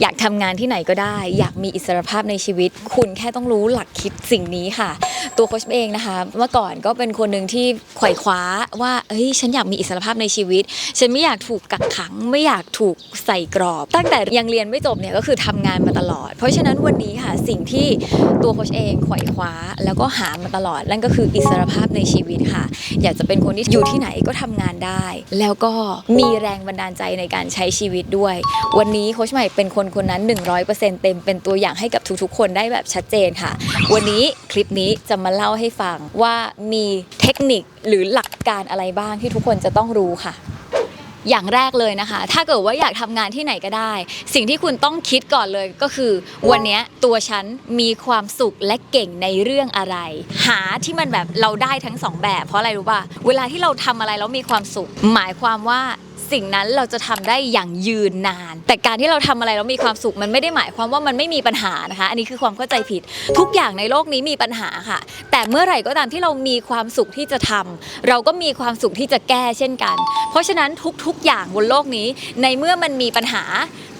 อยากทำงานที่ไหนก็ได้ อยากมีอิสรภาพในชีวิต คุณแค่ต้องรู้หลักคิดสิ่งนี้ค่ะ ตัวโค้ชเองนะคะ เมื่อก่อนก็เป็นคนหนึ่งที่ไขว่คว้าว่าเฮ้ยฉันอยากมีอิสรภาพในชีวิต ฉันไม่อยากถูกกักขัง ไม่อยากถูกใส่กรอบ ตั้งแต่ยังเรียนไม่จบเนี่ยก็คือทำงานมาตลอด เพราะฉะนั้นวันนี้ค่ะสิ่งที่ตัวโค้ชเองไขว่คว้าแล้วก็หามาตลอดนั่นก็คืออิสรภาพในชีวิตค่ะ อยากจะเป็นคนที่อยู่ที่ไหนก็ทำงานได้ แล้วก็มีแรงบันดาลใจในการใช้ชีวิตด้วย วันนี้โค้ชใหม่เป็นคนคนนั้น 100%เต็มเป็นตัวอย่างให้กับทุกๆ คนได้แบบชัดเจนค่ะ วันนี้คลิปนี้จะมาเล่าให้ฟังว่ามีเทคนิคหรือหลักการอะไรบ้างที่ทุกคนจะต้องรู้ค่ะอย่างแรกเลยนะคะ ถ้าเกิดว่าอยากทำงานที่ไหนก็ได้ สิ่งที่คุณต้องคิดก่อนเลยก็คือ วันนี้ตัวฉันมีความสุขและเก่งในเรื่องอะไร หาที่มันแบบเราได้ทั้งสองแบบ เพราะอะไรรู้ป่ะ เวลาที่เราทำอะไรแล้วมีความสุข หมายความว่า สิ่งนั้นเราจะทำได้อย่างยืนนาน แต่การที่เราทำอะไรแล้วมีความสุขมันไม่ได้หมายความว่ามันไม่มีปัญหานะคะ อันนี้คือความเข้าใจผิด ทุกอย่างในโลกนี้มีปัญหาค่ะ แต่เมื่อไหร่ก็ตามที่เรามีความสุขที่จะทำเราก็มีความสุขที่จะแก้เช่นกัน เพราะฉะนั้นทุกๆอย่างบนโลกนี้ในเมื่อมันมีปัญหา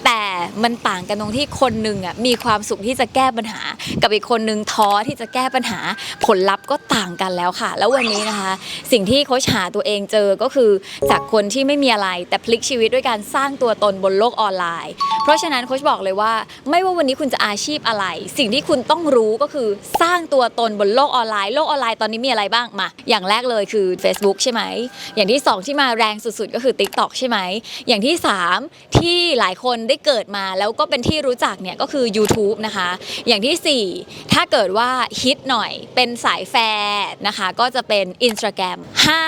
แต่มันต่างกันตรงที่คนหนึ่งอะมีความสุขที่จะแก้ปัญหา กับอีกคนหนึ่งท้อที่จะแก้ปัญหาผลลัพธ์ก็ต่างกันแล้วค่ะ แล้ววันนี้นะคะ สิ่งที่โค้ชหาตัวเองเจอก็คือจากคนที่ไม่มีอะไรแต่พลิกชีวิตด้วยการสร้างตัวตนบนโลกออนไลน์ เพราะฉะนั้นโค้ชบอกเลยว่า ไม่ว่าวันนี้คุณจะอาชีพอะไร สิ่งที่คุณต้องรู้ก็คือสร้างตัวตนบนโลกออนไลน์โลกออนไลน์ตอนนี้มีอะไรบ้างมา อย่างแรกเลยคือ Facebook ใช่ไหมอย่างที่สองที่มาแรงสุดๆ ก็คือ TikTok ใช่ไหมอย่างที่สามที่หลายคนได้เกิดมาแล้วก็เป็นที่รู้จักเนี่ยก็คือ YouTube นะคะ อย่างที่สี่ถ้าเกิดว่าฮิตหน่อยเป็นสายแฟร์นะคะ ก็จะเป็น Instagram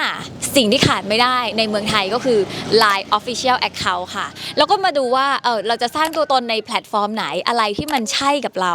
5 สิ่งที่ขาดไม่ได้ในเมืองไทยก็คือ Line Official Account ค่ะ แล้วก็มาดูว่าเออเราจะสร้างตัวตนในแพลตฟอร์มไหนอะไรที่มันใช่กับเรา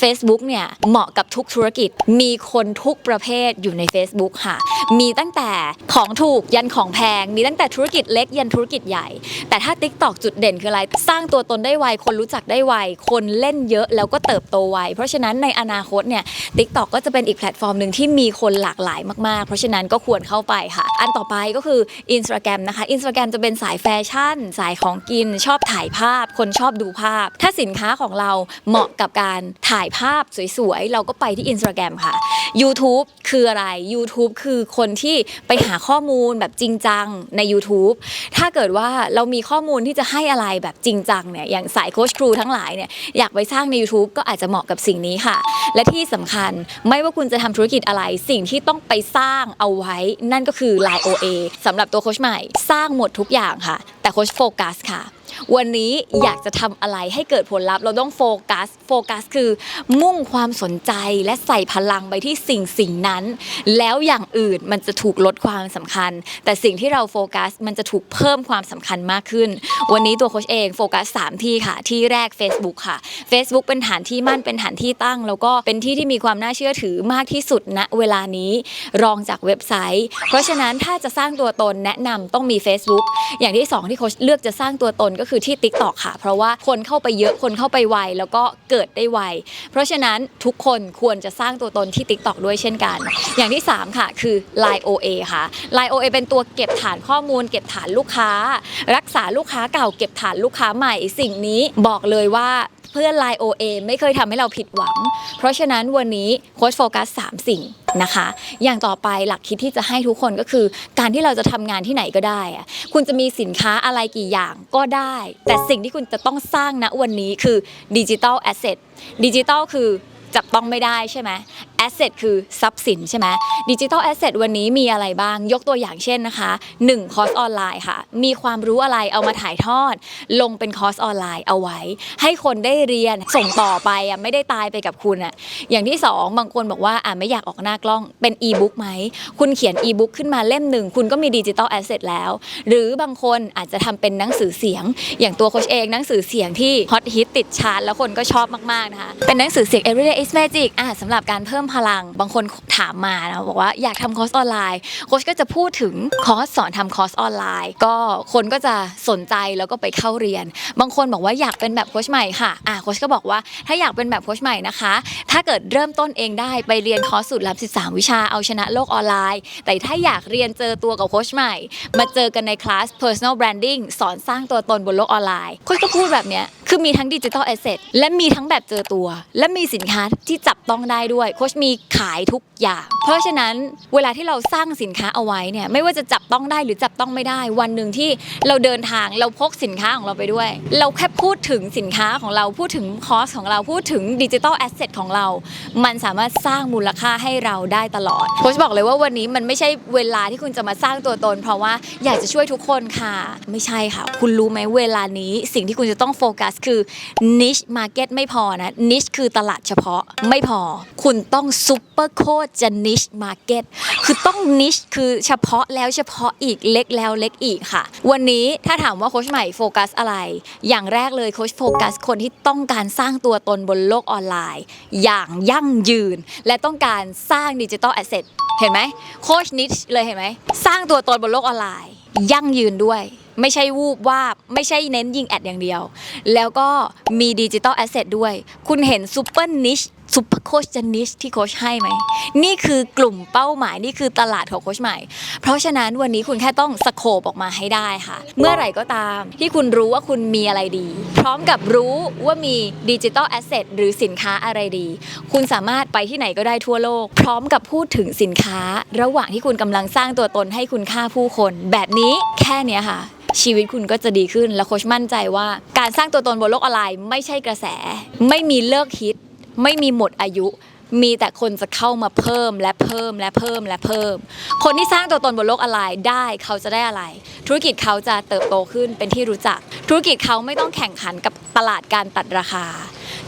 Facebook เนี่ยเหมาะกับทุกธุรกิจมีคนทุกประเภทอยู่ใน Facebook ค่ะ มีตั้งแต่ของถูกยันของแพง มีตั้งแต่ธุรกิจเล็กยันธุรกิจใหญ่ แต่ถ้า TikTok จุดเด่นคืออะไรสร้างตัวตนได้ไว คนรู้จักได้ไว คนเล่นเยอะแล้วก็เติบโตไว เพราะฉะนั้นในอนาคตเนี่ย TikTok ก็จะเป็นอีกแพลตฟอร์มหนึ่งที่มีคนหลากหลายมากๆ เพราะฉะนั้นก็ควรเข้าไปค่ะ อันต่อไปก็คือ Instagram นะคะ Instagram จะเป็นสายแฟชั่น สายของกิน ชอบถ่ายภาพ คนชอบดูภาพ ถ้าสินค้าของเราเหมาะกับการถ่ายภาพสวยๆ เราก็ไปที่ Instagram ค่ะ YouTube คืออะไร YouTube คือคนที่ไปหาข้อมูลแบบจริงจังใน YouTube ถ้าเกิดว่าเรามีข้อมูลที่จะให้อะไรแบบจริงจังเนี่ยอย่างสายโค้ชครูทั้งหลายเนี่ยอยากไปสร้างใน YouTube ก็อาจจะเหมาะกับสิ่งนี้ค่ะ และที่สำคัญไม่ว่าคุณจะทำธุรกิจอะไร สิ่งที่ต้องไปสร้างเอาไว้ นั่นก็คือ Line OA สำหรับตัวโค้ชใหม่ สร้างหมดทุกอย่างค่ะ แต่โค้ชโฟกัสค่ะ วันนี้อยากจะทำอะไรให้เกิดผลลัพธ์ เราต้องโฟกัส โฟกัสคือ มุ่งความสนใจและใส่พลังไปที่สิ่งสิ่งนั้น แล้วอย่างอื่นมันจะถูกลดความสำคัญ แต่สิ่งที่เราโฟกัสมันจะถูกเพิ่มความสำคัญมากขึ้น วันนี้ตัวโค้ชเองโฟกัส3ที่ค่ะ ที่แรก Facebook ค่ะ Facebook เป็นฐานที่มั่นเป็นฐานที่ตั้ง แล้วก็เป็นที่ที่มีความน่าเชื่อถือมากที่สุดณเวลานี้รองจากเว็บไซต์ เพราะฉะนั้นถ้าจะสร้างตัวตนแนะนำต้องมี Facebook อย่างที่สองที่โค้ชเลือกจะสร้างตัวตนก็คือคือที่ TikTok ค่ะ เพราะว่าคนเข้าไปเยอะคนเข้าไปไวแล้วก็เกิดได้ไว เพราะฉะนั้นทุกคนควรจะสร้างตัวตนที่ TikTok ด้วยเช่นกัน อย่างที่ 3 ค่ะ คือ Line OA ค่ะ Line OA เป็นตัวเก็บฐานข้อมูล เก็บฐานลูกค้า รักษาลูกค้าเก่าเก็บฐานลูกค้าใหม่ สิ่งนี้บอกเลยว่าเพื่อน Line OA ไม่เคยทำให้เราผิดหวัง เพราะฉะนั้นวันนี้โค้ชโฟกัส 3 สิ่ง นะคะ อย่างต่อไปหลักคิดที่จะให้ทุกคนก็คือ การที่เราจะทำงานที่ไหนก็ได้อะคุณจะมีสินค้าอะไรกี่อย่างก็ได้ แต่สิ่งที่คุณจะต้องสร้างณวันนี้คือดิจิ t a ลแอสเซทดิจิทัลคือ จับต้องไม่ได้ใช่ไหมแอสเซทคือทรัพย์สินใช่ไหมดิจิ t a ลแอสเซทวันนี้มีอะไรบ้าง ยกตัวอย่างเช่นนะคะ1คอร์สออนไลน์ค่ะ มีความรู้อะไรเอามาถ่ายทอด ลงเป็นคอร์สออนไลน์เอาไว้ ให้คนได้เรียนส่งต่อไปอะไม่ได้ตายไปกับคุณอะอย่างที่ 2 บางคนบอกว่าอะไม่อยากออกหน้ากล้องเป็นอีบุ๊กไหม คุณเขียนอีบุ๊กขึ้นมาเล่มหนึ่ง คุณก็มีดิจิ t a ลแอสเซทแล้ว หรือบางคนอาจจะทำเป็นหนังสือเสียง อย่างตัวโคชเองหนังสือเสียงที่ฮอตฮิตติดชาร์ตแล้วคนก็ชอบมากๆนะคะเป็นหนังสือเสียง everyday is magic อะสำหรับการเพิ่มพลัง บางคนถามมานะบอกว่าอยากทำคอร์สออนไลน์ โค้ชก็จะพูดถึงคอร์สสอนทำคอร์สออนไลน์ ก็คนก็จะสนใจแล้วก็ไปเข้าเรียน บางคนบอกว่าอยากเป็นแบบโค้ชใหม่ค่ะอะโค้ชก็บอกว่าถ้าอยากเป็นแบบโค้ชใหม่นะคะ ถ้าเกิดเริ่มต้นเองได้ไปเรียนคอร์สสูตรลับ13 วิชาเอาชนะโลกออนไลน์ แต่ถ้าอยากเรียนเจอตัวกับโค้ชใหม่ มาเจอกันในคลาส personal branding สอนสร้างตัวตนบนโลกออนไลน์โคชก็พูดแบบเนี้ยคือมีทั้งดิจิทัลแอสเซทและมีทั้งแบบเจอตัว และมีสินค้าที่จับต้องได้ด้วยโค้ชมีขายทุกอย่างเพราะฉะนั้นเวลาที่เราสร้างสินค้าเอาไว้เนี่ยไม่ว่าจะจับต้องได้หรือจับต้องไม่ได้ วันหนึ่งที่เราเดินทางเราพกสินค้าของเราไปด้วย เราแค่พูดถึงสินค้าของเราพูดถึงคอสของเราพูดถึงดิจิทัลแอสเซทของเรา มันสามารถสร้างมูลค่าให้เราได้ตลอดโค้ชบอกเลยว่าวันนี้มันไม่ใช่เวลาที่คุณจะมาสร้างตัวตน เพราะว่าอยากจะช่วยทุกคนค่ะ ไม่ใช่ค่ะ คุณรู้ไหมเวลานี้สิ่งที่คุณจะต้องโฟกัสคือ niche market ไม่พอนะ niche คือตลาดเฉพาะไม่พอ คุณต้อง super โคตรจะ niche market คือต้อง niche คือเฉพาะแล้วเฉพาะอีกเล็กแล้วเล็กอีกค่ะ วันนี้ถ้าถามว่าโค้ชใหม่โฟกัสอะไร อย่างแรกเลยโค้ชโฟกัสคนที่ต้องการสร้างตัวตนบนโลกออนไลน์ อย่างยั่งยืน และต้องการสร้างดิจิทัลแอสเซทเห็นไหมโค้ชนิชเลยเห็นไหมสร้างตัวตนบนโลกออนไลน์ ยั่งยืนด้วยไม่ใช่วูบวาบไม่ใช่เน้นยิงแอดอย่างเดียว แล้วก็มีดิจิ t a ลแอสเซทด้วย คุณเห็นซูเปอร์นิช ซูเปอร์โคชจะนิชที่โคชให้ไหม นี่คือกลุ่มเป้าหมายนี่คือตลาดของโคชใหม่ เพราะฉะนั้นวันนี้คุณแค่ต้องสโคปออกมาให้ได้ค่ะ เมื่อไหร่ก็ตามที่คุณรู้ว่าคุณมีอะไรดี พร้อมกับรู้ว่ามีดิจิ t a ลแอสเซทหรือสินค้าอะไรดี คุณสามารถไปที่ไหนก็ได้ทั่วโลก พร้อมกับพูดถึงสินค้า ระหว่างที่คุณกำลังสร้างตัวตนให้คุณค่าผู้คน แบบนี้แค่เนี้ยค่ะชีวิตคุณก็จะดีขึ้นและโคชมั่นใจว่า การสร้างตัวตนบนโลกออนไลน์ไม่ใช่กระแส ไม่มีเลิกฮิต ไม่มีหมดอายุ มีแต่คนจะเข้ามาเพิ่มและเพิ่มและเพิ่มและเพิ่ม คนที่สร้างตัวตนบนโลกออนไลน์ได้เขาจะได้อะไร ธุรกิจเขาจะเติบโตขึ้นเป็นที่รู้จัก ธุรกิจเขาไม่ต้องแข่งขันกับตลาดการตัดราคา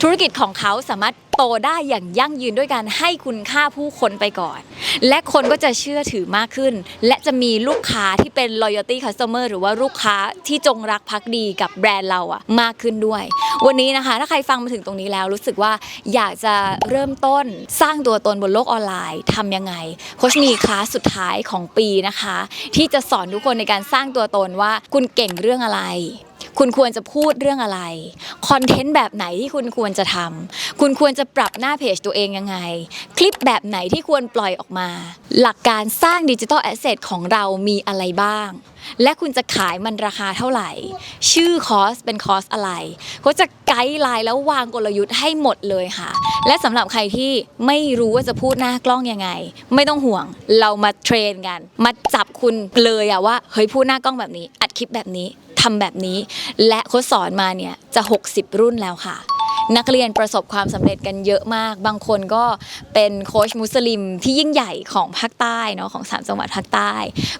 ธุรกิจของเขาสามารถโตได้อย่างยั่งยืนด้วยการให้คุณค่าผู้คนไปก่อน และคนก็จะเชื่อถือมากขึ้น และจะมีลูกค้าที่เป็น loyalty customer หรือว่าลูกค้าที่จงรักภักดีกับแบรนด์เราอะมากขึ้นด้วย วันนี้นะคะ ถ้าใครฟังมาถึงตรงนี้แล้วรู้สึกว่าอยากจะเริ่มต้นสร้างตัวตนบนโลกออนไลน์ทำยังไงโคชมีคลาสสุดท้ายของปีนะคะ ที่จะสอนทุกคนในการสร้างตัวตนว่าคุณเก่งเรื่องอะไร คุณควรจะพูดเรื่องอะไร คอนเทนต์แบบไหนที่คุณควรจะทำ คุณควรจะปรับหน้าเพจตัวเองยังไง คลิปแบบไหนที่ควรปล่อยออกมา หลักการสร้างดิจิทัลแอสเซทของเรามีอะไรบ้าง และคุณจะขายมันราคาเท่าไหร่ ชื่อคอสเป็นคอสอะไรเขาจะไกด์ไลน์แล้ววางกลยุทธ์ให้หมดเลยค่ะ และสำหรับใครที่ไม่รู้ว่าจะพูดหน้ากล้องยังไง ไม่ต้องห่วงเรามาเทรนกัน มาจับคุณเลยอะว่าเฮ้ยพูดหน้ากล้องแบบนี้ อัดคลิปแบบนี้ ทำแบบนี้ และโค้ชสอนมาเนี่ยจะ 60 รุ่นแล้วค่ะ นักเรียนประสบความสำเร็จกันเยอะมาก บางคนก็เป็นโค้ชมุสลิมที่ยิ่งใหญ่ของภาคใต้เนาะของสามจังหวัดภาคใต้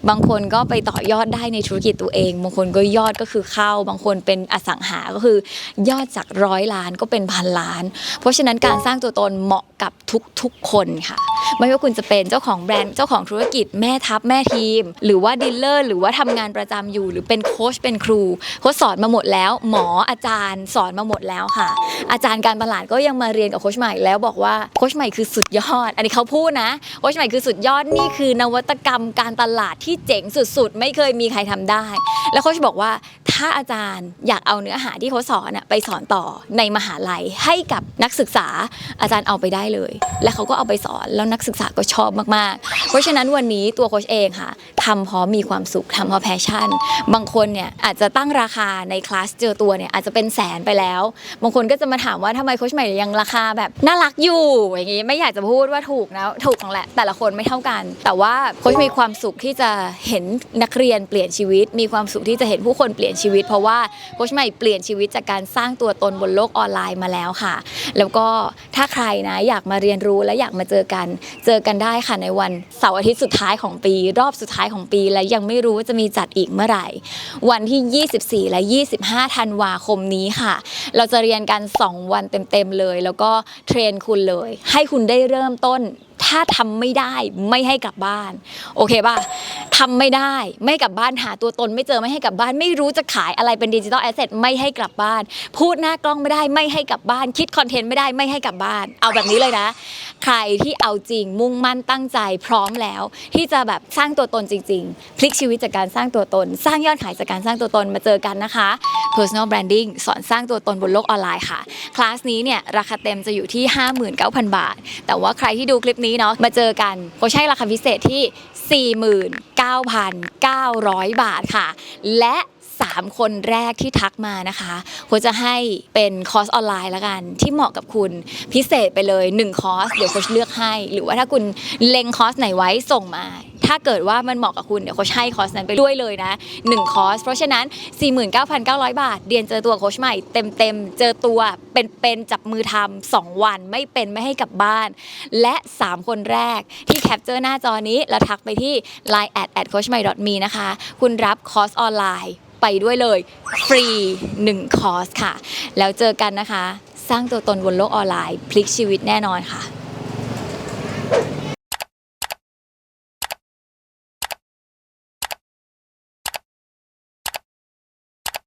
บางคนก็ไปต่อยอดได้ในธุรกิจตัวเอง บางคนก็ยอดก็คือเข้า บางคนเป็นอสังหาก็คือยอดจากร้อยล้านก็เป็นพันล้าน เพราะฉะนั้นการสร้างตัวตนเหมาะกับทุกๆคนค่ะ ไม่ว่าคุณจะเป็นเจ้าของแบรนด์เจ้าของธุรกิจแม่ทัพแม่ทีม หรือว่าดีลเลอร์หรือว่าทำงานประจำอยู่ หรือเป็นโค้ชเป็นครูโค้ชสอนมาหมดแล้ว หมออาจารย์สอนมาหมดแล้วค่ะ อาจารย์การตลาดก็ยังมาเรียนกับโค้ชใหม่แล้วบอกว่าโค้ชใหม่คือสุดยอด อันนี้เขาพูดนะโค้ชใหม่คือสุดยอดนี่คือนวัตกรรมการตลาดที่เจ๋งสุดๆ ไม่เคยมีใครทำได้ แล้วโค้ชบอกว่า ถ้าอาจารย์อยากเอาเนื้อหาที่เขาสอนอะไปสอนต่อในมหาลัยให้กับนักศึกษาอาจารย์เอาไปได้เลย และเขาก็เอาไปสอนแล้วนักศึกษาก็ชอบมากๆ เพราะฉะนั้นวันนี้ตัวโค้ชเองค่ะทำเพราะมีความสุขทำเพราะแพชชั่น บางคนเนี่ยอาจจะตั้งราคาในคลาสเจอตัวเนี่ยอาจจะเป็นแสนไปแล้ว บางคนก็จะมาถามว่าทำไมโค้ชใหม่ยังราคาแบบน่ารักอยู่อย่างงี้ไม่อยากจะพูดว่าถูกนะถูกของแหละ แต่ละคนไม่เท่ากัน แต่ว่าโค้ชมีความสุขที่จะเห็นนักเรียนเปลี่ยนชีวิต มีความสุขที่จะเห็นผู้คนเปลี่ยนชีวิตเพราะว่าโค้ชใหม่เปลี่ยนชีวิตจากการสร้างตัวตนบนโลกออนไลน์มาแล้วค่ะ แล้วก็ถ้าใครนะอยากมาเรียนรู้และอยากมาเจอกัน เจอกันได้ค่ะในวันเสาร์อาทิตย์สุดท้ายของปี รอบสุดท้ายของปี และยังไม่รู้ว่าจะมีจัดอีกเมื่อไหร่ วันที่ 24 และ 25 ธันวาคมนี้ค่ะ เราจะเรียนกัน 2 วันเต็มๆเลย แล้วก็เทรนคุณเลย ให้คุณได้เริ่มต้น ถ้าทำไม่ได้ไม่ให้กลับบ้าน โอเคป่ะทำไม่ได้ไม่กลับบ้านหาตัวตน ไม่เจอไม่ให้กลับบ้าน ไม่รู้จะขายอะไรเป็นดิจิทัลแอสเซทไม่ให้กลับบ้าน พูดหน้ากล้องไม่ได้ไม่ให้กลับบ้าน คิดคอนเทนต์ไม่ได้ไม่ให้กลับบ้าน เอาแบบนี้เลยนะ ใครที่เอาจริงมุ่งมั่นตั้งใจพร้อมแล้ว ที่จะแบบสร้างตัวตนจริง ๆ พลิกชีวิตจากการสร้างตัวตน สร้างยอดขายจากการสร้างตัวตนมาเจอกันนะคะ personal branding สอนสร้างตัวตนบนโลกออนไลน์ค่ะ คลาสนี้เนี่ยราคาเต็มจะอยู่ที่ 59,000 บาท แต่ว่าใครที่ดูคลิปนี้เนาะมาเจอกันก็ใช้ราคาพิเศษที่ 49,900 บาทค่ะ และ3 คนแรกที่ทักมานะคะโค้ชจะให้เป็นคอร์สออนไลน์ละกัน ที่เหมาะกับคุณพิเศษไปเลย 1 คอร์ส เดี๋ยวโค้ชเลือกให้ หรือว่าถ้าคุณเล็งคอร์สไหนไว้ส่งมา ถ้าเกิดว่ามันเหมาะกับคุณเดี๋ยวโค้ชให้คอร์สนั้นไปด้วยเลยนะ1คอร์สเพราะฉะนั้น 49,900 บาท เรียนเจอตัวโค้ชใหม่เต็มๆ เจอตัวเป็นๆจับมือทำสองวันไม่เป็นไม่ให้กลับบ้าน และ 3 คนแรกที่แคปเจอร์หน้าจอนี้แล้วทักไปที่ line at at coachmy.me นะคะ คุณรับคอร์สออนไลน์ไปด้วยเลย ฟรี 1 คอร์สค่ะ แล้วเจอกันนะคะ สร้างตัวตนบนโลกออนไลน์ พลิกชีวิตแน่นอนค่ะ